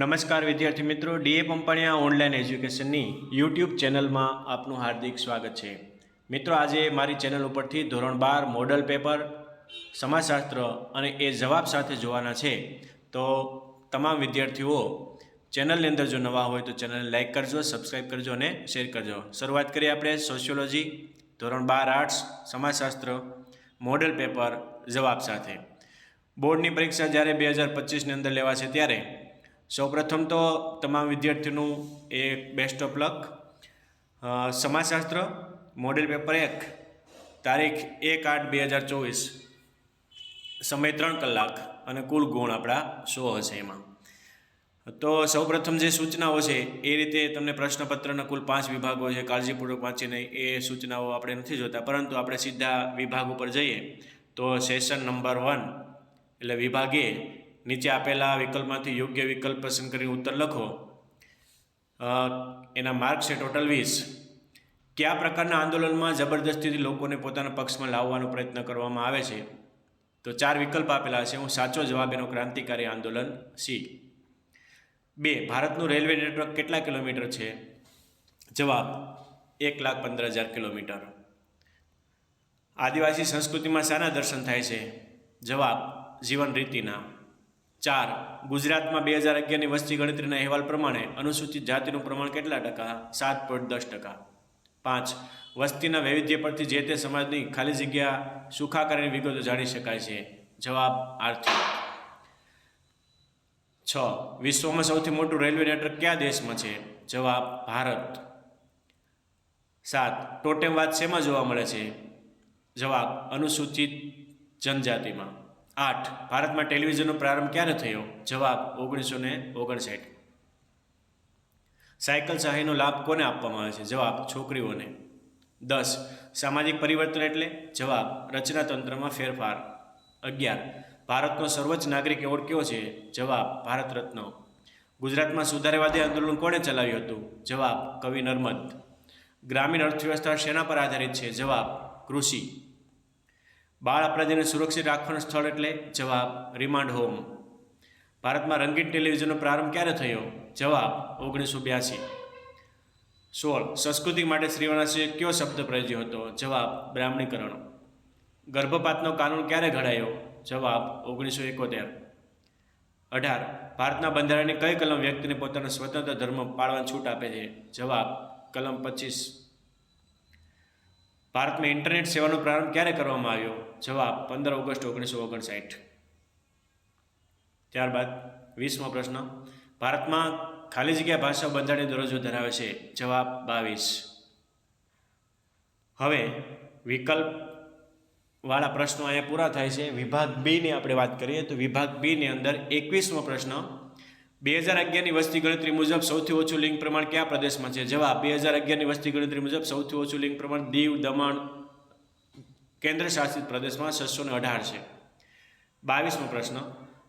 નમસ્કાર વિદ્યાર્થી મિત્રો, ડીએ પંપાણિયા ઓનલાઈન એજ્યુકેશનની યુટ્યુબ ચેનલમાં આપનું હાર્દિક સ્વાગત છે. મિત્રો, આજે મારી ચેનલ ઉપરથી ધોરણ બાર મોડલ પેપર, સમાજશાસ્ત્ર અને એ જવાબ સાથે જોવાના છે. તો તમામ વિદ્યાર્થીઓ, ચેનલની અંદર જો નવા હોય તો ચેનલને લાઇક કરજો સબસ્ક્રાઈબ કરજો અને શેર કરજો. શરૂઆત કરીએ આપણે સોશિયોલોજી, ધોરણ બાર આર્ટ્સ, સમાજશાસ્ત્ર, મોડલ પેપર, જવાબ સાથે. બોર્ડની પરીક્ષા જ્યારે બે હજાર પચીસની અંદર લેવાશે ત્યારે સૌપ્રથમ તો તમામ વિદ્યાર્થીઓનું એક બેસ્ટ ઓફ લક સમાજશાસ્ત્ર મોડેલ પેપર એક, તારીખ એક આઠ બે હજાર ચોવીસ. સમય ત્રણ કલાક અને કુલ ગુણ આપણા સો હશે એમાં. તો સૌપ્રથમ જે સૂચનાઓ છે, એ રીતે તમને પ્રશ્નપત્રના કુલ પાંચ વિભાગો છે, કાળજીપૂર્વક વાંચીને એ સૂચનાઓ આપણે નથી જોતા, પરંતુ આપણે સીધા વિભાગ ઉપર જઈએ, તો સેશન નંબર વન એટલે વિભાગ નીચે આપેલા વિકલ્પમાંથી યોગ્ય વિકલ્પ પસંદ કરી ઉત્તર લખો. એના માર્ક છે ટોટલ વીસ. કયા પ્રકારના આંદોલનમાં જબરદસ્તીથી લોકોને પોતાના પક્ષમાં લાવવાનો પ્રયત્ન કરવામાં આવે છે? તો ચાર વિકલ્પ આપેલા છે. હું સાચો જવાબ એનો ક્રાંતિકારી આંદોલન સી. બે, ભારતનું રેલવે નેટવર્ક કેટલા કિલોમીટર છે? જવાબ, એક લાખ પંદર હજાર કિલોમીટર. આદિવાસી સંસ્કૃતિમાં શાના દર્શન થાય છે? જવાબ, જીવન રીતિના. ચાર, ગુજરાતમાં બે હજાર અગિયારની વસ્તી ગણતરીના અહેવાલ પ્રમાણે અનુસૂચિત જાતિનું પ્રમાણ કેટલા ટકા? સાત પોઈન્ટ દસ ટકા. પાંચ, વસ્તીના વૈવિધ્ય પરથી જે તે સમાજની ખાલી જગ્યા સુખાકારીની વિગતો જાણી શકાય છે. જવાબ આર્થિક છ, વિશ્વમાં સૌથી મોટું રેલવે નેટવર્ક કયા દેશમાં છે? જવાબ ભારત. સાત ટોટેમવાદ શેમાં જોવા મળે છે? જવાબ અનુસૂચિત જનજાતિમાં. આઠ. ભારતમાં ટેલિવિઝનનો પ્રારંભ ક્યારે થયો? જવાબ ઓગણીસો ને ઓગણસાઠ. સાયકલ સહાયનો લાભ કોને આપવામાં આવે છે? જવાબ છોકરીઓને. દસ. સામાજિક પરિવર્તન એટલે? જવાબ રચનાતંત્રમાં ફેરફાર. અગિયાર. ભારતનો સર્વોચ્ચ નાગરિક એવોર્ડ કયો છે? જવાબ ભારત રત્ન. ગુજરાતમાં સુધારેવાદી આંદોલન કોણે ચલાવ્યું હતું? જવાબ કવિ નર્મદ. ગ્રામીણ અર્થવ્યવસ્થા શેના પર આધારિત છે? જવાબ કૃષિ. બાળ અપરાધીને સુરક્ષિત રાખવાનું સ્થળ એટલે જવાબ રિમાન્ડ હોમ ભારતમાં રંગીન ટેલિવિઝનનો પ્રારંભ ક્યારે થયો? જવાબ, ઓગણીસો બ્યાસી. સોળ, સંસ્કૃતિ માટે શ્રીવાણાસીએ કયો શબ્દ પ્રયોજ્યો હતો? જવાબ બ્રાહ્મણીકરણ ગર્ભપાતનો કાનૂન ક્યારે ઘડાયો? જવાબ, ઓગણીસો એકોતેર. અઢાર, ભારતના બંધારણની કઈ કલમ વ્યક્તિને પોતાનો સ્વતંત્ર ધર્મ પાળવાની છૂટ આપે છે? જવાબ, કલમ પચીસ. ભારતમાં ઇન્ટરનેટ સેવાનો પ્રારંભ ક્યારે કરવામાં આવ્યો? જવાબ, પંદર ઓગસ્ટ ઓગણીસો ઓગણસાઠ. ત્યારબાદ વીસમો પ્રશ્ન, ભારતમાં ખાલી જગ્યા ભાષા બંધારણીય દરજ્જો ધરાવે છે. જવાબ, બાવીસ. હવે વિકલ્પ વાળા પ્રશ્નો અહીંયા પૂરા થાય છે. વિભાગ બીની આપણે વાત કરીએ તો વિભાગ બીની અંદર એકવીસમો પ્રશ્ન બે હજાર અગિયારની વસ્તી ગણતરી મુજબ સૌથી ઓછું લિંગ પ્રમાણ કયા પ્રદેશમાં છે? જવાબ, બે હજાર અગિયારની વસ્તી ગણતરી મુજબ સૌથી ઓછું લિંગ પ્રમાણ દીવ, દમણ કેન્દ્ર શાસિત પ્રદેશમાં છસો અઢાર છે. બાવીસમો પ્રશ્ન,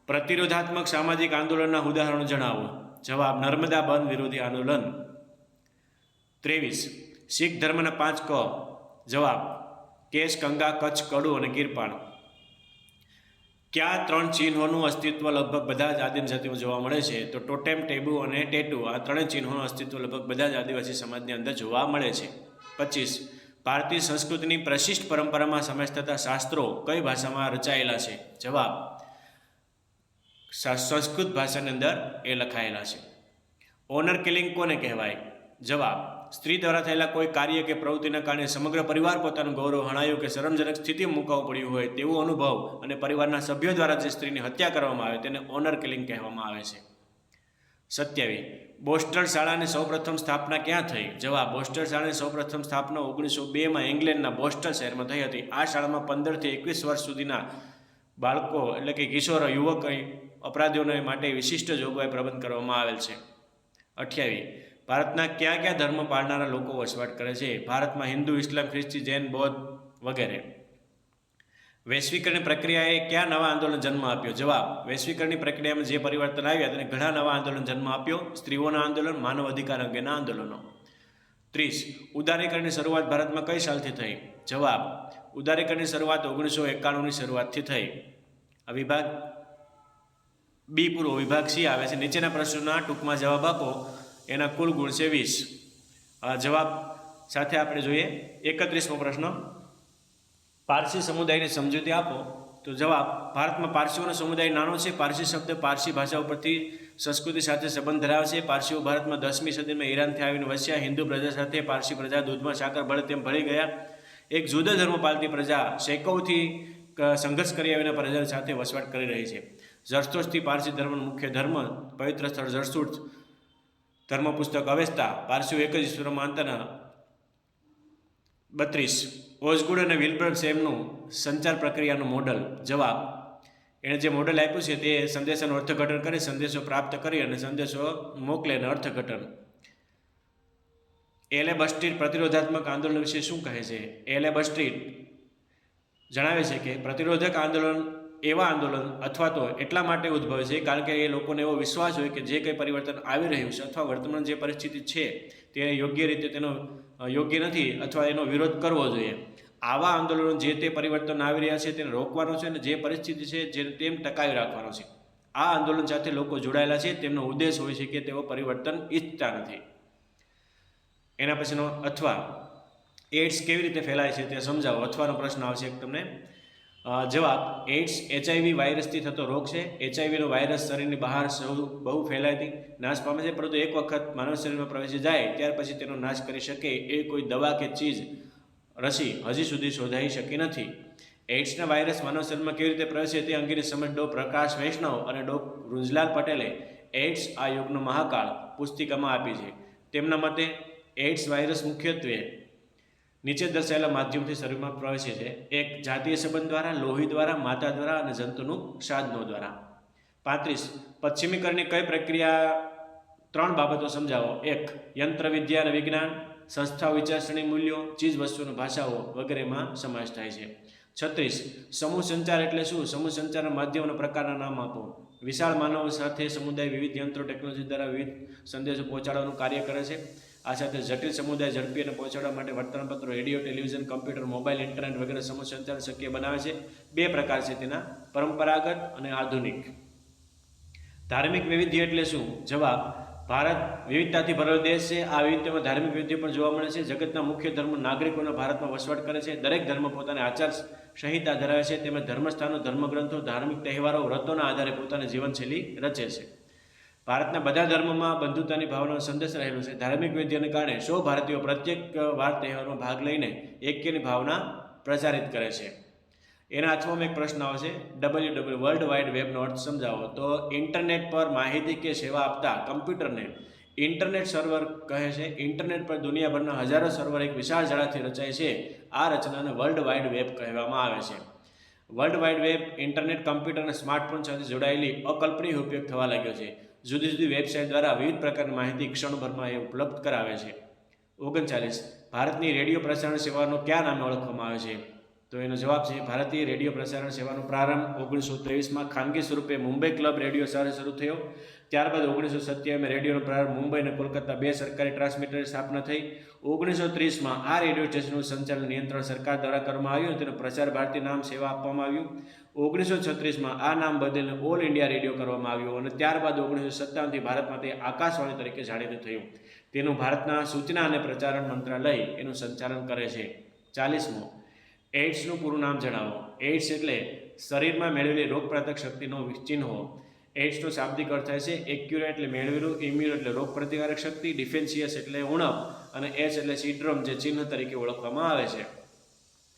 પ્રતિરોધાત્મક સામાજિક આંદોલનના ઉદાહરણો જણાવો. જવાબ, નર્મદા બંધ વિરોધી આંદોલન. ત્રેવીસ, શીખ ધર્મના પાંચ ક. જવાબ, કેશ કંગા કચ્છ, કડુ અને ગીરપાણ કયા ત્રણ ચિહ્નોનું અસ્તિત્વ લગભગ બધા જ આદિમ જોવા મળે છે? તો ટોટેમ, ટેબુ અને ટેટુ આ ત્રણેય ચિહ્નોનું અસ્તિત્વ લગભગ બધા જ આદિવાસી સમાજની અંદર જોવા મળે છે. પચીસ. ભારતીય સંસ્કૃતિની પ્રશિષ્ટ પરંપરામાં સમાવેશ થતા શાસ્ત્રો કઈ ભાષામાં રચાયેલા છે? જવાબ. સંસ્કૃત ભાષાની અંદર એ લખાયેલા છે. ઓનર કિલિંગ કોને કહેવાય? જવાબ. સ્ત્રી દ્વારા થયેલા કોઈ કાર્ય કે પ્રવૃત્તિના કારણે સમગ્ર પરિવાર પોતાનું ગૌરવ હણાયું કે શરમજનક સ્થિતિ મુકાવવું પડ્યું હોય તેવો અનુભવ અને પરિવારના સભ્યો દ્વારા જે સ્ત્રીની હત્યા કરવામાં આવે તેને ઓનર કિલિંગ કહેવામાં આવે છે. સત્યાવી બોસ્ટર શાળાની સૌપ્રથમ સ્થાપના ક્યાં થઈ? જવાબ બોસ્ટર શાળાની સૌપ્રથમ સ્થાપના ઓગણીસો બેમાં ઇંગ્લેન્ડના બોસ્ટર શહેરમાં થઈ હતી. આ શાળામાં પંદરથી એકવીસ વર્ષ સુધીના બાળકો એટલે કે કિશોરો, યુવક, અપરાધીઓને માટે વિશિષ્ટ જોગવાઈ પ્રબંધ કરવામાં આવેલ છે. અઠ્યાવી ભારતના કયા કયા ધર્મ પાળનારા લોકો વસવાટ કરે છે? ભારતમાં હિન્દુ, ઇસ્લામ, ખ્રિસ્તી, જૈન, બૌદ્ધ વગેરે. વૈશ્વિકરણની પ્રક્રિયાએ કયા નવા આંદોલન જન્મ આપ્યો? જવાબ, વૈશ્વિકરણની પ્રક્રિયામાં જે પરિવર્તન આવ્યા તેને ઘણા નવા આંદોલન જન્મ આપ્યો. સ્ત્રીઓના આંદોલન, માનવ અધિકાર અંગેના આંદોલનો. ત્રીસ, ઉદારીકરણની શરૂઆત ભારતમાં કઈ સાલથી થઈ? જવાબ, ઉદારીકરણની શરૂઆત ઓગણીસો એકાણુંની શરૂઆતથી થઈ. આ વિભાગ બી પૂરો વિભાગ સી આવે છે. નીચેના પ્રશ્નોના ટૂંકમાં જવાબ આપો. એના કુલ ગુણ છે વીસ. જવાબ સાથે આપણે જોઈએ એકત્રીસમો પ્રશ્ન. પારસી સમુદાયની સમજૂતી આપો. તો જવાબ, ભારતમાં પારસીઓનો સમુદાય નાનો છે. પારસી શબ્દ પારસી ભાષા ઉપરથી સંસ્કૃતિ સાથે સંબંધ ધરાવે છે. પારસીઓ ભારતમાં દસમી સદીમાં ઈરાનથી આવીને વસ્યા. હિન્દુ પ્રજા સાથે પારસી પ્રજા દૂધમાં સાકર ભળે તેમ ભળી ગયા. એક જુદો ધર્મ પાલતી પ્રજા શેકવથી સંઘર્ષ કરી આવીને પ્રજા સાથે વસવાટ કરી રહી છે. જરસોટથી પારસી ધર્મનો મુખ્ય ધર્મ પવિત્ર સ્થળ જરસુટ ધર્મ પુસ્તક અવેસ્તા, પારસીઓ એક જ ઈશ્વરમાં માનતાના બત્રીસ. ઓઝગુડ અને વિલ્બર સેમનું સંચાર પ્રક્રિયાનું મોડલ. જવાબ, એણે જે મોડલ આપ્યું છે તે સંદેશાનું અર્થઘટન કરી, સંદેશો પ્રાપ્ત કરી અને સંદેશો મોકલે અને અર્થઘટન. એલે પ્રતિરોધાત્મક આંદોલન વિશે શું કહે છે? એલે બસ્ટ્રીટ જણાવે છે કે પ્રતિરોધક આંદોલન એવા આંદોલન અથવા તો એટલા માટે ઉદ્ભવે છે, કારણ કે એ લોકોને એવો વિશ્વાસ હોય કે જે કંઈ પરિવર્તન આવી રહ્યું છે અથવા વર્તમાન જે પરિસ્થિતિ છે, તે યોગ્ય રીતે તેનો, યોગ્ય નથી અથવા એનો વિરોધ કરવો જોઈએ. આવા આંદોલનો જે તે પરિવર્તન આવી રહ્યા છે, તેને રોકવાનો છે અને જે પરિસ્થિતિ છે જે તેમ ટકાવી રાખવાનો છે. આ આંદોલન સાથે લોકો જોડાયેલા છે, તેમનો ઉદ્દેશ હોય છે કે તેઓ પરિવર્તન ઈચ્છતા નથી. એના પછીનો, અથવા એડ્સ કેવી રીતે ફેલાય છે તે સમજાવો. અથવાનો પ્રશ્ન આવશે તમને. અ, જવાબ એડ્સ એચઆઈવી વાયરસથી થતો રોગ છે. એચઆઈવીનો વાયરસ શરીરની બહાર સૌ બહુ ફેલાયથી નાશ પામે છે પરંતુ એક વખત માનવ શરીરમાં પ્રવેશી જાય ત્યાર પછી તેનો નાશ કરી શકે એ કોઈ દવા કે ચીજ રસી હજી સુધી શોધાઈ શકી નથી. એઇડ્સના વાયરસ માનવ શરીરમાં કેવી રીતે પ્રવેશે તે અંગેની સમજ ડો પ્રકાશ વૈષ્ણવ અને ડો રુંજલાલ પટેલે એઇડ્સ આ યુગનો મહાકાળ પુસ્તિકામાં આપી છે. તેમના મતે એઇડ્સ વાયરસ મુખ્યત્વે નીચે દર્શાવેલા માધ્યમથી શરીરમાં પ્રવેશે છે એક જાતીય સંબંધ દ્વારા, લોહી દ્વારા, માતા દ્વારા અને જંતુનું સાધનો દ્વારા. પાંત્રીસ, પશ્ચિમીકરણની કઈ પ્રક્રિયા? ત્રણ બાબતો સમજાવો. એક, યંત્ર, વિદ્યા અને વિજ્ઞાન સંસ્થા વિચારસરણી, મૂલ્યો ચીજ વસ્તુની ભાષાઓ વગેરેમાં સમાવેશ થાય છે. છત્રીસ, સમૂહ સંચાર એટલે શું? સમૂહ સંચારના માધ્યમના પ્રકારના નામ આપો. વિશાળ માનવો સાથે સમુદાય વિવિધ યંત્રો, ટેકનોલોજી દ્વારા વિવિધ સંદેશો પહોંચાડવાનું કાર્ય કરે છે. આ સાથે જટિલ સમુદાય ઝડપી અને પહોંચાડવા માટે વર્તનપત્રો radio, television, computer, mobile, internet વગેરે સમૂહ સંચાર શક્ય બનાવે છે. બે પ્રકાર છે તેના. પરંપરાગત અને આધુનિક. ધાર્મિક વૈવિધ્ય એટલે શું? જવાબ, ભારત વિવિધતાથી ભરેલો દેશ છે. આ વિવિધતામાં ધાર્મિક વૈવિધ્ય પણ જોવા મળે છે. જગતના મુખ્ય ધર્મ નાગરિકોના ભારતમાં વસવાટ કરે છે. દરેક ધર્મ પોતાની આચાર સંહિતા ધરાવે છે. તેમજ ધર્મસ્થાનો, ધર્મગ્રંથો, ધાર્મિક તહેવારો, વ્રતોના આધારે પોતાની જીવનશૈલી રચે છે. ભારતના બધા ધર્મોમાં બંધુતાની ભાવનાનો સંદેશ રહેલો છે. ધાર્મિક વૈવિધ્યને કારણે સૌ ભારતીયો પ્રત્યેક વાર તહેવારમાં ભાગ લઈને એક્યની ભાવના પ્રચારિત કરે છે. એના અથવામાં એક પ્રશ્ન આવશે ડબલ્યુ ડબલ્યુ વર્લ્ડ વાઇડ વેબનો અર્થ સમજાવો. તો ઇન્ટરનેટ પર માહિતી કે સેવા આપતા કમ્પ્યુટરને ઇન્ટરનેટ સર્વર કહે છે. ઇન્ટરનેટ પર દુનિયાભરના હજારો સર્વર એક વિશાળ જાળાથી રચાય છે. આ રચનાને વર્લ્ડ વાઇડ વેબ કહેવામાં આવે છે. World wide web internet, computer અને સ્માર્ટફોન સાથે જોડાયેલી અકલ્પનીય ઉપયોગ થવા લાગ્યો છે. જુદી જુદી વેબસાઇટ દ્વારા વિવિધ પ્રકારની માહિતી ક્ષણભરમાં એ ઉપલબ્ધ કરાવે છે. ઓગણચાલીસ, ભારતની રેડિયો પ્રસારણ સેવાનો કયા નામે ઓળખવામાં આવે છે? તો એનો જવાબ છે ભારતીય રેડિયો પ્રસારણ સેવાનો પ્રારંભ ઓગણીસો ત્રેવીસમાં ખાનગી સ્વરૂપે મુંબઈ ક્લબ રેડિયો સાથે શરૂ થયો. ત્યારબાદ ઓગણીસો સત્યાવીસમાં રેડિયોનો પ્રારંભ મુંબઈ અને કોલકાતા બે સરકારી ટ્રાન્સમીટરની સ્થાપના થઈ. ઓગણીસો ત્રીસમાં આ રેડિયો સ્ટેશનનું સંચાલન નિયંત્રણ સરકાર દ્વારા કરવામાં આવ્યું અને તેનો પ્રચાર ભારતી નામ સેવા આપવામાં આવ્યું. ઓગણીસો છત્રીસમાં આ નામ બદલીને ઓલ ઇન્ડિયા રેડિયો કરવામાં આવ્યું અને ત્યારબાદ ઓગણીસો સત્તાવનથી ભારતમાં તે આકાશવાણી તરીકે જાણીતું થયું. તેનું ભારતના સૂચના અને પ્રચારણ મંત્રાલય એનું સંચાલન કરે છે. ચાલીસમો, એઇડ્સનું પૂરું નામ જણાવો. એઇડ્સ એટલે શરીરમાં મેળવેલી રોગપ્રાતક શક્તિનો ચિહ્નો. એઇડ્સનો શાબ્દિક અર્થ થાય છે. એક્યુરા એટલે મેળવેલું ઇમ્યુન એટલે રોગ પ્રતિકારક શક્તિ ડિફેન્સિયસ એટલે ઉણપ, અને એચ એટલે સિડ્રોમ જે ચિહ્ન તરીકે ઓળખવામાં આવે છે.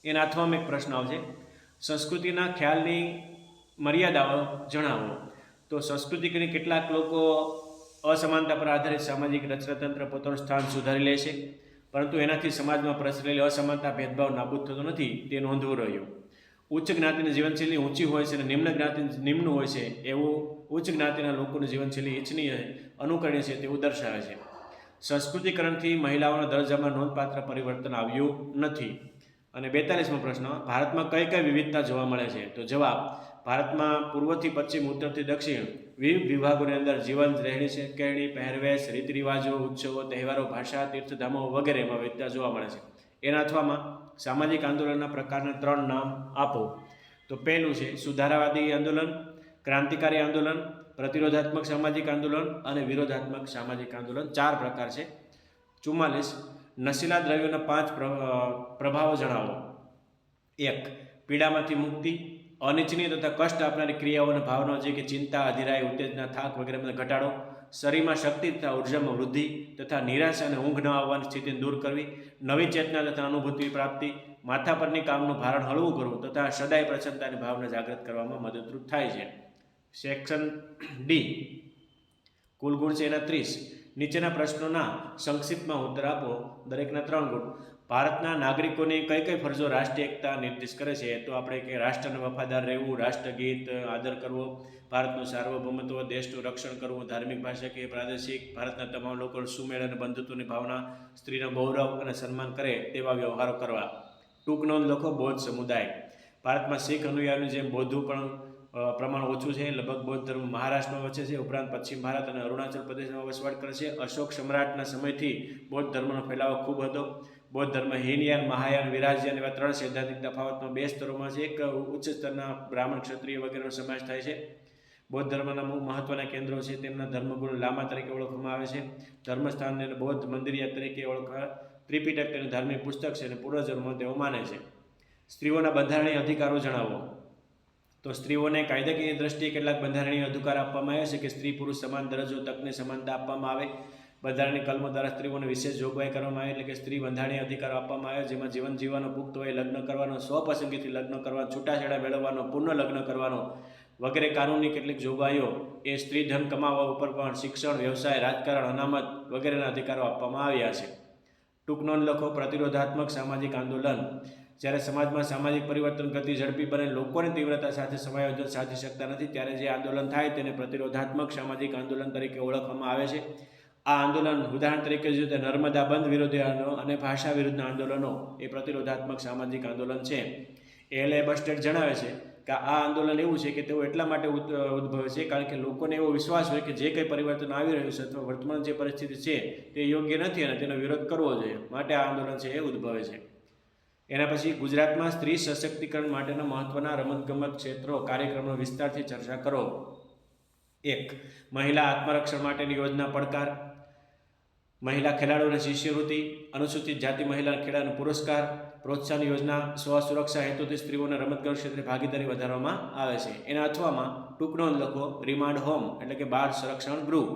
એના અથવામાં એક પ્રશ્ન આવશે. સંસ્કૃતિના ખ્યાલની મર્યાદાઓ જણાવો. તો સંસ્કૃતિકની કેટલાક લોકો અસમાનતા પર આધારિત સામાજિક રચનાતંત્ર પોતાનું સ્થાન સુધારી લે છે. પરંતુ એનાથી સમાજમાં પ્રસરેલી અસમાનતા, ભેદભાવ નાબૂદ થતો નથી. તે નોંધવું રહ્યું. ઉચ્ચ જ્ઞાતિની જીવનશૈલી ઊંચી હોય છે અને નિમ્ન જ્ઞાતિ નિમ્ન હોય છે, એવું ઉચ્ચ જ્ઞાતિના લોકોની જીવનશૈલી ઇચ્છનીય અનુકરણીય છે તેવું દર્શાવે છે. સંસ્કૃતિકરણથી મહિલાઓના દરજ્જામાં નોંધપાત્ર પરિવર્તન આવ્યું નથી. અને બેતાલીસમો પ્રશ્ન, ભારતમાં કઈ કઈ વિવિધતા જોવા મળે છે? તો જવાબ, ભારતમાં પૂર્વથી પશ્ચિમ, ઉત્તરથી દક્ષિણ વિવિધ વિભાગોની અંદર જીવન રહેણી છે કહેણી પહેરવેશ રીત રિવાજો ઉત્સવો, તહેવારો, ભાષા, તીર્થધામો વગેરેમાં વિવિધતા જોવા મળે છે. એના અથવામાં સામાજિક આંદોલનના પ્રકારના ત્રણ નામ આપો. તો પહેલું છે સુધારાવાદી આંદોલન, ક્રાંતિકારી આંદોલન, પ્રતિરોધાત્મક સામાજિક આંદોલન અને વિરોધાત્મક સામાજિક આંદોલન. ચાર પ્રકાર છે. ચુમ્માલીસ, નશીલા દ્રવ્યોના પાંચ પ્ર- પ્રભાવો જણાવો. એક, પીડામાંથી મુક્તિ, અનિચ્છનીય તથા કષ્ટ આપનારી ક્રિયાઓ અને ભાવનાઓ જે કે ચિંતા અધિરાય ઉત્તેજના, થાક વગેરેમાં ઘટાડો. શરીરમાં શક્તિ તથા ઉર્જામાં વૃદ્ધિ તથા નિરાશા અને ઊંઘ ન આવવાની સ્થિતિને દૂર કરવી, નવી ચેતના તથા અનુભૂતિ પ્રાપ્તિ, માથા પરની કામનું ભારણ હળવું કરવું તથા સદાય પ્રસન્નતાની ભાવના જાગૃત કરવામાં મદદરૂપ થાય છે. સેક્શન ડી કુલ ગુણ છે એના ત્રીસ. નીચેના પ્રશ્નોના સંક્ષિપ્તમાં ઉત્તર આપો. દરેકના ત્રણ ગુણ. ભારતના નાગરિકોની કઈ કઈ ફરજો રાષ્ટ્રીય એકતા નિર્દેશ કરે છે, તો આપણે કે રાષ્ટ્રને વફાદાર રહેવું, રાષ્ટ્રગીત આદર કરવો, ભારતનું સાર્વભૌમત્વ, દેશનું રક્ષણ કરવું, ધાર્મિક ભાષા કે પ્રાદેશિક, ભારતના તમામ લોકો સુમેળ અને બંધુત્વની ભાવના, સ્ત્રીનો ગૌરવ અને સન્માન કરે તેવા વ્યવહારો કરવા. ટૂંક નોંધ લખો, બૌદ્ધ સમુદાય. ભારતમાં શીખ અનુયાયીનું જેમ બૌદ્ધું પણ પ્રમાણ ઓછું છે, લગભગ બૌદ્ધ ધર્મ મહારાષ્ટ્રમાં વચ્ચે છે, ઉપરાંત પશ્ચિમ ભારત અને અરુણાચલ પ્રદેશમાં વસવાટ કરે છે. અશોક સમ્રાટના સમયથી બૌદ્ધ ધર્મનો ફેલાવો ખૂબ હતો. બૌદ્ધ ધર્મ હીનયાન મહાયાન વિરાજયાન એવા ત્રણ સૈદ્ધાંતિક તફાવતમાં બે સ્તરોમાં છે. એક ઉચ્ચ સ્તરના બ્રાહ્મણ ક્ષત્રિય વગેરેનો સમાવેશ થાય છે. બૌદ્ધ ધર્મના મહત્વના કેન્દ્રો છે, તેમના ધર્મગુરુ લામા તરીકે ઓળખવામાં આવે છે. ધર્મસ્થાનને બૌદ્ધ મંદિરિયા તરીકે ઓળખવા ત્રિપિટક તેને ધાર્મિક પુસ્તક છે અને પૂર્વજન્મો તેઓ માને છે. સ્ત્રીઓના બંધારણીય અધિકારો જણાવો. તો સ્ત્રીઓને કાયદાકીય દ્રષ્ટિએ કેટલાક બંધારણીય અધિકાર આપવામાં આવ્યા છે કે સ્ત્રી પુરુષ સમાન દરજ્જો, તકને સમાનતા આપવામાં આવે. બંધારણીય કલમો દ્વારા સ્ત્રીઓને વિશેષ જોગવાઈ કરવામાં આવે, એટલે કે સ્ત્રી બંધારણીય અધિકારો આપવામાં આવે જેમાં જીવન જીવવાનો, પુખ્ત હોય લગ્ન કરવાનો સ્વપસંદગીથી લગ્ન કરવાનો છૂટાછેડા મેળવવાનો, પુનઃ લગ્ન કરવાનો વગેરે કાનૂની કેટલીક જોગવાઈઓ એ સ્ત્રી ધન કમાવવા ઉપર પણ શિક્ષણ, વ્યવસાય, રાજકારણ, અનામત વગેરેના અધિકારો આપવામાં આવ્યા છે. ટૂંક નોંધ લખો, પ્રતિરોધાત્મક સામાજિક આંદોલન. જ્યારે સમાજમાં સામાજિક પરિવર્તન ગતિ ઝડપી બને, લોકોની તીવ્રતા સાથે સમાયોજન સાધી શકતા નથી, ત્યારે જે આંદોલન થાય તેને પ્રતિરોધાત્મક સામાજિક આંદોલન તરીકે ઓળખવામાં આવે છે. આ આંદોલન ઉદાહરણ તરીકે જોઈએ તો નર્મદા બંધ વિરોધી અને ભાષા વિરુદ્ધના આંદોલનો, એ પ્રતિરોધાત્મક સામાજિક આંદોલન છે. એ બસ્ટેડ જણાવે છે કે આ આંદોલન એવું છે કે તેઓ એટલા માટે ઉદ- ઉદ્ભવે છે કારણ કે લોકોને એવો વિશ્વાસ હોય કે જે કંઈ પરિવર્તન આવી રહ્યું છે અથવા વર્તમાન જે પરિસ્થિતિ છે તે યોગ્ય નથી અને તેનો વિરોધ કરવો જોઈએ માટે આ આંદોલન છે એ ઉદ્ભવે છે. એના પછી ગુજરાતમાં સ્ત્રી સશક્તિકરણ માટેના મહત્વના રમતગમત ક્ષેત્રો કાર્યક્રમનો વિસ્તારથી ચર્ચા કરો. એક, મહિલા આત્મરક્ષણ માટેની યોજના પડકાર. મહિલા ખેલાડીઓને શિષ્યવૃત્તિ, અનુસૂચિત જાતિ મહિલા ખેલાડીનો પુરસ્કાર, પ્રોત્સાહન યોજના, સ્વ સુરક્ષા હેતુથી સ્ત્રીઓને રમતગમત ક્ષેત્રે ભાગીદારી વધારવામાં આવે છે. એના અથવામાં ટૂંક નોંધ લખો રિમાન્ડ હોમ એટલે કે બાળ સંરક્ષણ ગૃહ.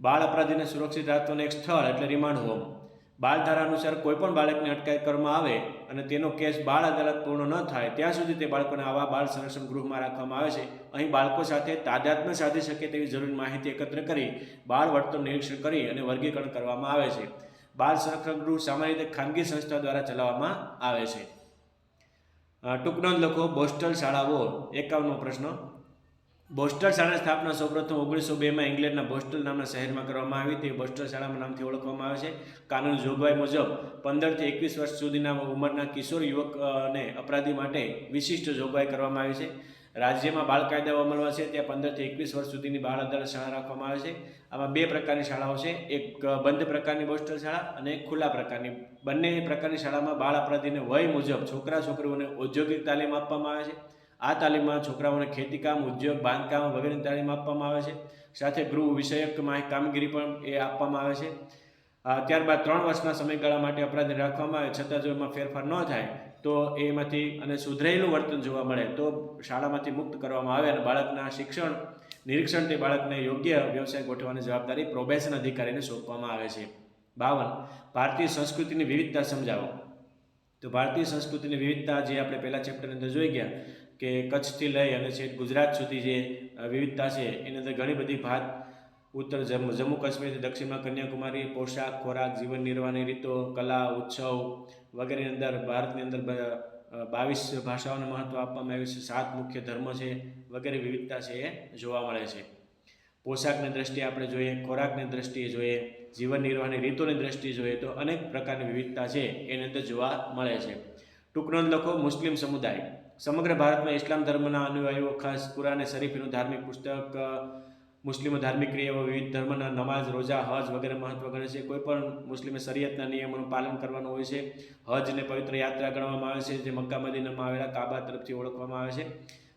બાળ અપરાધીને સુરક્ષિત રાખવાનું એક સ્થળ એટલે રિમાન્ડ હોમ બાળ ધારા અનુસાર કોઈ પણ બાળકને અટકાયત કરવામાં આવે અને તેનો કેસ બાળ અદાલત પૂર્ણ ન થાય, ત્યાં સુધી તે બાળકોને આવા બાળ સંરક્ષણ ગૃહમાં રાખવામાં આવે છે. અહીં બાળકો સાથે તાદાત્મ્ય સાધી શકે તેવી જરૂરી માહિતી એકત્ર કરી, બાળ વર્તન નિરીક્ષણ કરી અને વર્ગીકરણ કરવામાં આવે છે. બાળ સંરક્ષણ ગૃહ સામાન્ય રીતે ખાનગી સંસ્થા દ્વારા ચલાવવામાં આવે છે. ટૂંક લખો, બોસ્ટલ શાળાઓ, એકાવનમો પ્રશ્ન. બોસ્ટલ શાળાની સ્થાપના સૌપ્રથમ ઓગણીસો બેમાં ઇંગ્લેન્ડના બોસ્ટલ નામના શહેરમાં કરવામાં આવી તે બોસ્ટલ શાળાના નામથી ઓળખવામાં આવે છે. કાનૂન જોગવાઈ મુજબ પંદરથી એકવીસ વર્ષ સુધીના ઉંમરના કિશોર યુવક અને અપરાધી માટે વિશિષ્ટ જોગવાઈ કરવામાં આવી છે. રાજ્યમાં બાળ કાયદાઓ અમલમાં છે. ત્યાં પંદરથી એકવીસ વર્ષ સુધીની બાળ અદાલત શાળા રાખવામાં આવે છે. આમાં બે પ્રકારની શાળાઓ છે. એક બંધ પ્રકારની બોસ્ટલ શાળા અને ખુલ્લા પ્રકારની. બંને પ્રકારની શાળામાં બાળ અપરાધીને વય મુજબ છોકરા છોકરીઓને ઔદ્યોગિક તાલીમ આપવામાં આવે છે. આ તાલીમમાં છોકરાઓને ખેતીકામ, ઉદ્યોગ, બાંધકામ વગેરેની તાલીમ આપવામાં આવે છે. સાથે ગૃહ વિષયક કામગીરી પણ એ આપવામાં આવે છે. ત્યારબાદ ત્રણ વર્ષના સમયગાળા માટે અપરાધને રાખવામાં આવે, છતાં જો એમાં ફેરફાર ન થાય, તો એમાંથી અને સુધરેલું વર્તન જોવા મળે, તો શાળામાંથી મુક્ત કરવામાં આવે અને બાળકના શિક્ષણ, નિરીક્ષણ તે બાળકને યોગ્ય વ્યવસાય ગોઠવવાની જવાબદારી પ્રોબેશન અધિકારીને સોંપવામાં આવે છે. બાવન, ભારતીય સંસ્કૃતિની વિવિધતા સમજાવો. તો ભારતીય સંસ્કૃતિની વિવિધતા જે આપણે પહેલા ચેપ્ટરની અંદર જોઈ ગયા કે કચ્છથી લઈ અને છેક ગુજરાત સુધી જે વિવિધતા છે, એની અંદર ઘણી બધી ભાત, ઉત્તર જમ્મુ કાશ્મીરથી દક્ષિણમાં કન્યાકુમારી, પોશાક, ખોરાક, જીવન નિર્વાહની રીતો, કલા, ઉત્સવ વગેરેની અંદર ભારતની અંદર બાવીસ ભાષાઓને મહત્ત્વ આપવામાં આવ્યું છે. સાત મુખ્ય ધર્મ છે, વગેરે વિવિધતા છે, એ જોવા મળે છે. પોશાકની દ્રષ્ટિએ આપણે જોઈએ, ખોરાકની દ્રષ્ટિએ જોઈએ, જીવન નિર્વાહની રીતોની દ્રષ્ટિએ જોઈએ, તો અનેક પ્રકારની વિવિધતા છે, એની અંદર જોવા મળે છે. ટૂંક નોંધ લખો, મુસ્લિમ સમુદાય. સમગ્ર ભારતમાં ઇસ્લામ ધર્મના અનુયાયીઓ ખાસ કુરાન શરીફનું ધાર્મિક પુસ્તક મુસ્લિમો ધાર્મિક ક્રિયાઓ, વિવિધ ધર્મના નમાઝ, રોજા, હજ વગેરે મહત્વ ગણે છે. કોઈ પણ મુસ્લિમે શરીયતના નિયમોનું પાલન કરવાનું હોય છે. હજને પવિત્ર યાત્રા ગણવામાં આવે છે, જે મક્કા, મદીનામાં આવેલા કાબા તરફથી ઓળખવામાં આવે છે.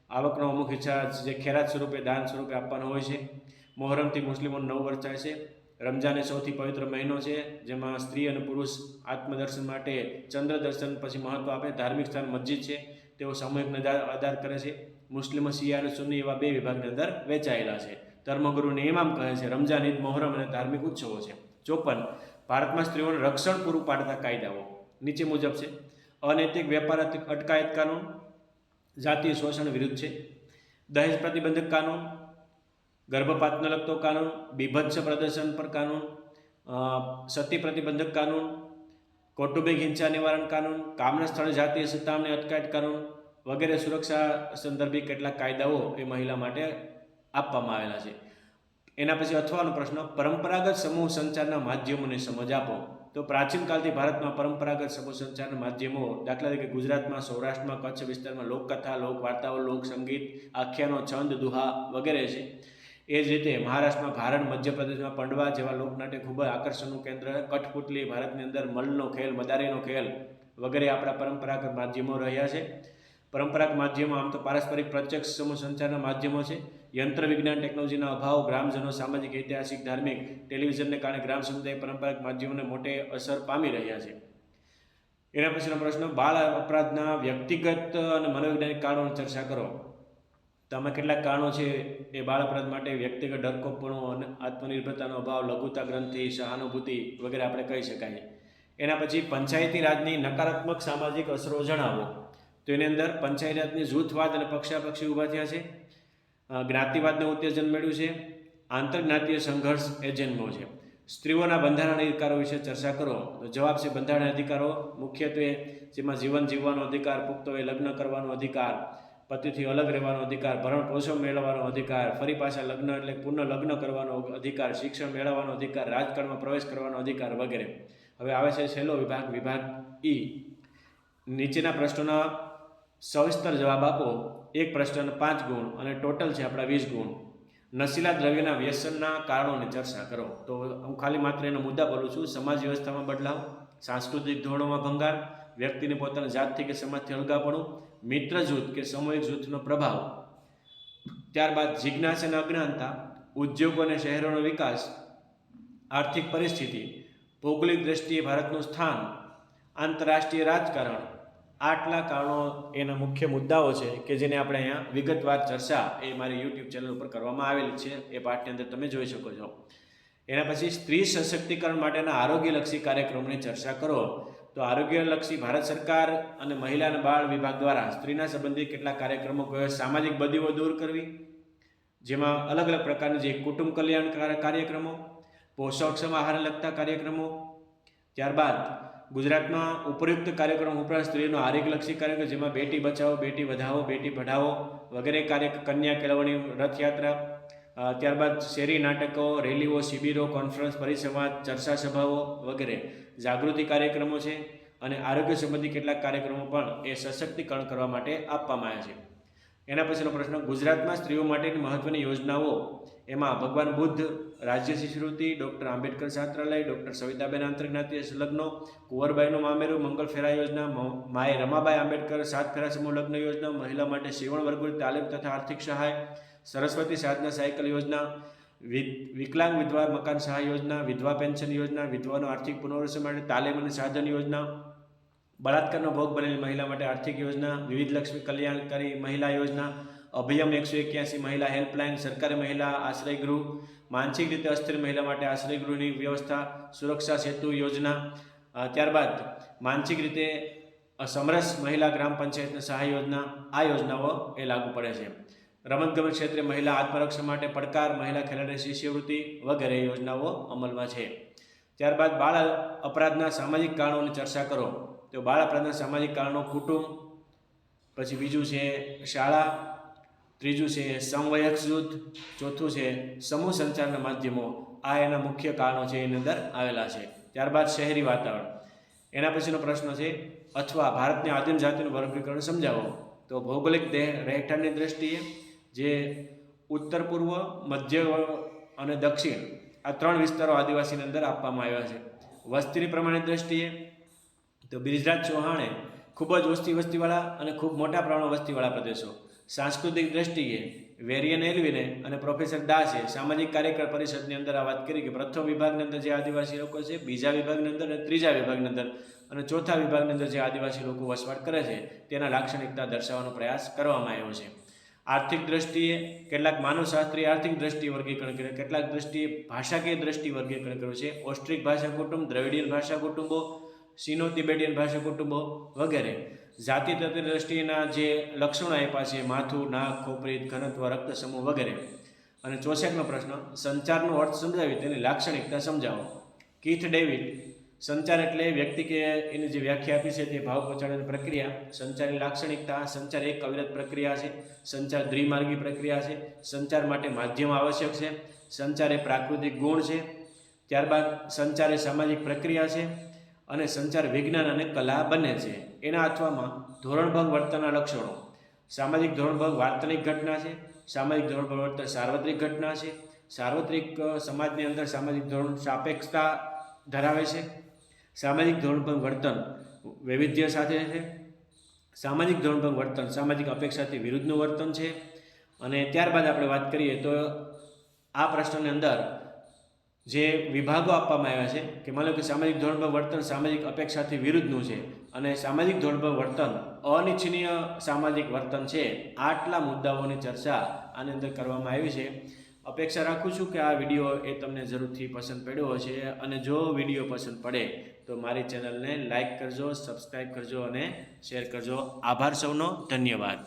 આવકનો અમુક હિસ્સા જે ખેરાત સ્વરૂપે, દાન સ્વરૂપે આપવાનો હોય છે. મોહરમથી મુસ્લિમોનું નવ વર્ષ થાય છે. રમજાન એ સૌથી પવિત્ર મહિનો છે, જેમાં સ્ત્રી અને પુરુષ આત્મદર્શન માટે ચંદ્ર દર્શન પછી મહત્વ આપે. ધાર્મિક સ્થાન મસ્જિદ છે. તેઓ સામૂહિક આધાર કરે છે. મુસ્લિમો, શિયા અને સુન્ની એવા બે વિભાગની અંદર વહેંચાયેલા છે. ધર્મગુરુને ઇમામ કહે છે રમજાન ઈદ, મોહરમ અને ધાર્મિક ઉત્સવો છે. ચોપન, ભારતમાં સ્ત્રીઓને રક્ષણ પૂરું પાડતા કાયદાઓ. નીચે મુજબ છે, અનૈતિક વેપાર અટકાયત કાનૂન, જાતીય શોષણ વિરુદ્ધ છે. દહેજ પ્રતિબંધક કાનૂન ગર્ભપાતને લગતો કાનૂન, બીભત્સ પ્રદર્શન પર કાનૂન સતી પ્રતિબંધક કાનૂન કૌટુંબિક હિંસા નિવારણ કાનૂન, કામના સ્થળે જાતીય સતામણી અટકાયત કાનૂન વગેરે સુરક્ષા સંદર્ભી કેટલાક કાયદાઓ એ મહિલા માટે આપવામાં આવેલા છે. એના પછી અથવાનો પ્રશ્ન, પરંપરાગત સમૂહ સંચારના માધ્યમોની સમજ આપો. તો પ્રાચીન કાળથી ભારતમાં પરંપરાગત સમૂહ સંચારના માધ્યમો દાખલા તરીકે ગુજરાતમાં, સૌરાષ્ટ્રમાં, કચ્છ વિસ્તારમાં લોકકથા, લોકવાર્તાઓ, લોકસંગીત, આખ્યાનો, છંદ, દુહા વગેરે છે. એ જ રીતે મહારાષ્ટ્રમાં ભારત, મધ્યપ્રદેશમાં પંડવા જેવા લોકનાટ્ય ખૂબ જ આકર્ષણનું કેન્દ્ર કઠપુતલી ભારતની અંદર મલનો ખેલ, મદારીનો ખેલ વગેરે આપણા પરંપરાગત માધ્યમો રહ્યા છે. પરંપરાગત માધ્યમો આમ તો પારસ્પરિક પ્રત્યક્ષ સમૂહ સંચારના માધ્યમો છે. યંત્ર વિજ્ઞાન ટેકનોલોજીના અભાવ, ગ્રામજનો સામાજિક, ઐતિહાસિક, ધાર્મિક, ટેલિવિઝનને કારણે ગ્રામ સમુદાય પરંપરાગત માધ્યમોને મોટે અસર પામી રહ્યા છે. એના પછીનો પ્રશ્ન, બાળ અપરાધના વ્યક્તિગત અને મનોવૈજ્ઞાનિક કારણોની ચર્ચા કરો. તો આમાં કેટલાક કારણો છે? એ બાળ માટે વ્યક્તિગત ડરકોપણો અને આત્મનિર્ભરતાનો અભાવ, લઘુતા ગ્રંથિ, સહાનુભૂતિ વગેરે આપણે કહી શકાય. એના પછી પંચાયતી રાજની નકારાત્મક સામાજિક અસરો જણાવો. તો એની અંદર પંચાયતી રાજની જૂથવાદ અને પક્ષાપક્ષી ઊભા થયા છે. જ્ઞાતિવાદને ઉત્તેજન મેળવ્યું છે. આંતરજ્ઞાતીય સંઘર્ષ એ જન્મો છે. સ્ત્રીઓના બંધારણ અધિકારો વિશે ચર્ચા કરો. તો જવાબ છે બંધારણ અધિકારો. મુખ્યત્વે જેમાં જીવન જીવવાનો અધિકાર પુખ્ત હોય લગ્ન કરવાનો અધિકાર. પતિથી અલગ રહેવાનો અધિકાર, ભરણ પોષણ મેળવવાનો અધિકાર, ફરી પાછા લગ્ન એટલે પુનઃ લગ્ન કરવાનો અધિકાર, શિક્ષણ મેળવવાનો અધિકાર, રાજકારણમાં પ્રવેશ કરવાનો અધિકાર વગેરે. હવે આવે છે છેલ્લો વિભાગ વિભાગ ઈ. નીચેના પ્રશ્નોના સવિસ્તર જવાબ આપો. એક પ્રશ્ન, પાંચ ગુણ અને ટોટલ છે આપણા વીસ ગુણ. નશીલા દ્રવ્યના વ્યસનના કારણોની ચર્ચા કરો. તો હું ખાલી માત્ર એનો મુદ્દા બોલું છું. સમાજ વ્યવસ્થામાં બદલાવ, સાંસ્કૃતિક ધોરણોમાં ભંગાર વ્યક્તિને પોતાના જાતથી કે સમાજથી અલગાપણું મિત્ર જૂથ કે સામૂહિક જૂથનો પ્રભાવ. ત્યારબાદ જિજ્ઞાસ અને અજ્ઞાનતા, ઉદ્યોગો અને શહેરોનો વિકાસ, આર્થિક પરિસ્થિતિ, ભૌગોલિક દ્રષ્ટિએ ભારતનું સ્થાન, આંતરરાષ્ટ્રીય રાજકારણ, આટલા કારણો એના મુખ્ય મુદ્દાઓ છે કે જેને આપણે અહીંયા વિગતવાર ચર્ચા એ મારી યુટ્યુબ ચેનલ ઉપર કરવામાં આવેલી છે. એ પાઠની અંદર તમે જોઈ શકો છો. એના પછી સ્ત્રી સશક્તિકરણ માટેના આરોગ્યલક્ષી કાર્યક્રમની ચર્ચા કરો. તો આરોગ્યલક્ષી ભારત સરકાર અને મહિલા અને બાળ વિભાગ દ્વારા સ્ત્રીના સંબંધિત કેટલાક કાર્યક્રમો સામાજિક બદીઓ દૂર કરવી, જેમાં અલગ અલગ પ્રકારની જે કુટુંબ કલ્યાણ કાર્યક્રમો, પોષક આહારને લગતા કાર્યક્રમો, ત્યારબાદ ગુજરાતમાં ઉપયુક્ત કાર્યક્રમ ઉપરાંત સ્ત્રીનો આરોગ્યલક્ષી કાર્યક્રમ જેમાં બેટી બચાવો, બેટી વધાવો, બેટી પઢાવો વગેરે કાર્ય કન્યા કેળવણી, રથયાત્રા ત્યારબાદ શેરી નાટકો, રેલીઓ, શિબિરો કોન્ફરન્સ પરિસંવાદ, ચર્ચા સભાઓ વગેરે જાગૃતિ કાર્યક્રમો છે અને આરોગ્ય સંબંધી કેટલાક કાર્યક્રમો પણ એ સશક્તિકરણ કરવા માટે આપવામાં આવ્યા છે. એના પછીનો પ્રશ્ન, ગુજરાતમાં સ્ત્રીઓ માટેની મહત્વની યોજનાઓ એમાં ભગવાન બુદ્ધ, રાજ્ય શિષ્યવૃત્તિ, ડૉક્ટર આંબેડકર છાત્રાલય ડૉક્ટર સવિતાબેન આંતરજ્ઞાતીય સંલગ્નો, કુંવરબાઈનું મામેરું મંગલ ફેરા યોજના માએ રમાબાઈ આંબેડકર સાત ફેરા સમૂહ લગ્ન યોજના, મહિલા માટે સેવણ વર્ગોની તાલીમ તથા આર્થિક સહાય સરસ્વતી સાધના સાયકલ યોજના વિકલાંગ વિધવા મકાન સહાય યોજના, વિધવા પેન્શન યોજના, વિધવાનો આર્થિક પુનર્વસન માટે તાલીમ અને સાધન યોજના, બળાત્કારનો ભોગ બનેલી મહિલા માટે આર્થિક યોજના, વિવિધ લક્ષ્મી કલ્યાણકારી મહિલા યોજના, અભિયમ એકસો એક્યાસી મહિલા હેલ્પલાઇન, સરકારી મહિલા આશ્રય ગૃહ, માનસિક રીતે અસ્થિર મહિલા માટે આશ્રય ગૃહની વ્યવસ્થા, સુરક્ષા સેતુ યોજના ત્યારબાદ માનસિક રીતે સમરસ મહિલા ગ્રામ પંચાયતની સહાય યોજના, આ યોજનાઓ એ લાગુ પડે છે. રમતગમત ક્ષેત્રે મહિલા આત્મરક્ષા માટે પડકાર, મહિલા ખેલાડી શિષ્યવૃત્તિ વગેરે યોજનાઓ અમલમાં છે. ત્યારબાદ બાળ અપરાધના સામાજિક કારણોની ચર્ચા કરો. તો બાળ અપરાધના સામાજિક કારણો કુટુંબ, પછી બીજું છે શાળા, ત્રીજું છે સમવયક જૂથ ચોથું છે સમૂહ સંચારના માધ્યમો. આ એના મુખ્ય કારણો છે, એની અંદર આવેલા છે. ત્યારબાદ શહેરી વાતાવરણ. એના પછીનો પ્રશ્ન છે, અથવા ભારતની આદિમ જાતિનું વર્ગીકરણ સમજાવો. તો ભૌગોલિક રહેઠાણની દ્રષ્ટિએ જે ઉત્તર પૂર્વ, મધ્ય અને દક્ષિણ આ ત્રણ વિસ્તારો આદિવાસીની અંદર આપવામાં આવ્યા છે. વસ્તીની પ્રમાણની દ્રષ્ટિએ તો બિરજરાજ ચૌહાણે ખૂબ જ ઓછી વસ્તીવાળા અને ખૂબ મોટા પ્રમાણમાં વસ્તીવાળા પ્રદેશો. સાંસ્કૃતિક દ્રષ્ટિએ વેરિયન એલવીને અને પ્રોફેસર દાસે સામાજિક કાર્યકર પરિષદની અંદર આ વાત કરી કે પ્રથમ વિભાગની અંદર જે આદિવાસી લોકો છે, બીજા વિભાગની અંદર અને ત્રીજા વિભાગની અંદર અને ચોથા વિભાગની અંદર જે આદિવાસી લોકો વસવાટ કરે છે, તેના લાક્ષણિકતા દર્શાવવાનો પ્રયાસ કરવામાં આવ્યો છે. આર્થિક દ્રષ્ટિએ કેટલાક માનવશાસ્ત્રીય આર્થિક દ્રષ્ટિ વર્ગીકરણ કર્યું, કેટલાક દ્રષ્ટિએ ભાષાકીય દ્રષ્ટિ વર્ગીકરણ કર્યું છે. ઓસ્ટ્રિક ભાષા કુટુંબ, દ્રવિડિયન ભાષા કુટુંબો, સિનો તિબેટિયન ભાષા કુટુંબો વગેરે. જાતિ તત્વ દ્રષ્ટિના જે લક્ષણો આપ્યા છે, માથું, નાક ખોપરી ઘનત્વ રક્ત સમૂહ વગેરે. અને ચોસઠનો પ્રશ્ન, સંચારનો અર્થ સમજાવી તેની લાક્ષણિકતા સમજાવો. કીથ ડેવિડ સંચાર એટલે વ્યક્તિ કે એની જે વ્યાખ્યા આપી છે તે ભાવ પહોંચાડવાની પ્રક્રિયા. સંચારની લાક્ષણિકતા, સંચાર એક અવિરત પ્રક્રિયા છે. સંચાર દ્વિમાર્ગી પ્રક્રિયા છે. સંચાર માટે માધ્યમ આવશ્યક છે. સંચાર એ પ્રાકૃતિક ગુણ છે. ત્યારબાદ સંચાર એ સામાજિક પ્રક્રિયા છે અને સંચાર વિજ્ઞાન અને કલા બંને છે. એના અથવામાં ધોરણભંગ વર્તનના લક્ષણો. સામાજિક ધોરણભંગ વાર્તનિક ઘટના છે. સામાજિક ધોરણભંગ વર્તન સાર્વત્રિક ઘટના છે. સાર્વત્રિક સમાજની અંદર સામાજિક ધોરણ સાપેક્ષતા ધરાવે છે. સામાજિક ધોરણ પર વર્તન વૈવિધ્ય સાથે છે. સામાજિક ધોરણભંગ વર્તન, સામાજિક અપેક્ષાથી વિરુદ્ધનું વર્તન છે. અને ત્યારબાદ આપણે વાત કરીએ તો આ પ્રશ્નની અંદર જે વિભાગો આપવામાં આવ્યા છે, કે માનો કે સામાજિક ધોરણભંગ વર્તન, સામાજિક અપેક્ષાથી વિરુદ્ધનું છે અને સામાજિક ધોરણ પર વર્તન અનિચ્છનીય સામાજિક વર્તન છે. આટલા મુદ્દાઓની ચર્ચા આની અંદર કરવામાં આવી છે. અપેક્ષા રાખું છું કે આ વીડિયો એ તમને જરૂરથી પસંદ પડ્યો હશે અને જો વીડિયો પસંદ પડે તો મારી ચેનલને લાઇક કરજો, સબસ્ક્રાઈબ કરજો અને શેર કરજો. આભાર સૌનો ધન્યવાદ.